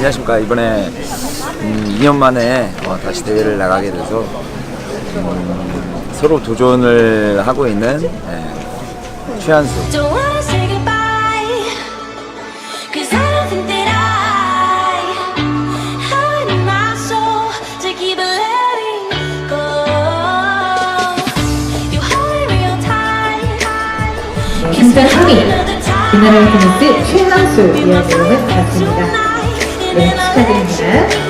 안녕하십니까. 이번에 음, 2년 만에 어, 다시 대회를 나가게 돼서 음, 서로 도전을 하고 있는 예, 최한수. Don't wanna say goodbye. Cause I don't think that I have it in my soul to keep letting go. You hold me real tight. 김선 3위, Another time. 우리나라 테니스 최상수 이야기를 봤습니다. 네, 축하드립니다.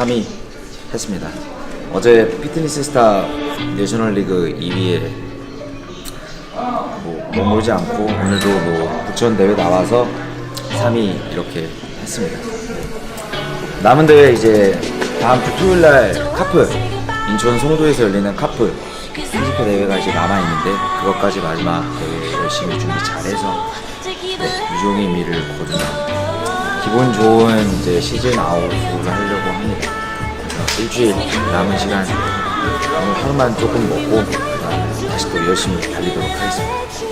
go. 3위 했습니다. 어제 피트니스 스타 내셔널리그 2위에 뭐 머무르지 않고 오늘도 뭐 부천 대회 나와서 3위 이렇게 했습니다. 남은 대회 이제 다음 주 토요일 날 카프 인천 송도에서 열리는 카프 피지컬 대회가 이제 남아 있는데 그것까지 마지막 대회 열심히 준비 잘해서 네, 유종의 미를 거두는 기분 좋은 이제 시즌 아웃을 하려고 합니다. 일주일 남은 시간 오늘 하루만 조금 먹고 그다음에 다시 또 열심히 달리도록 하겠습니다.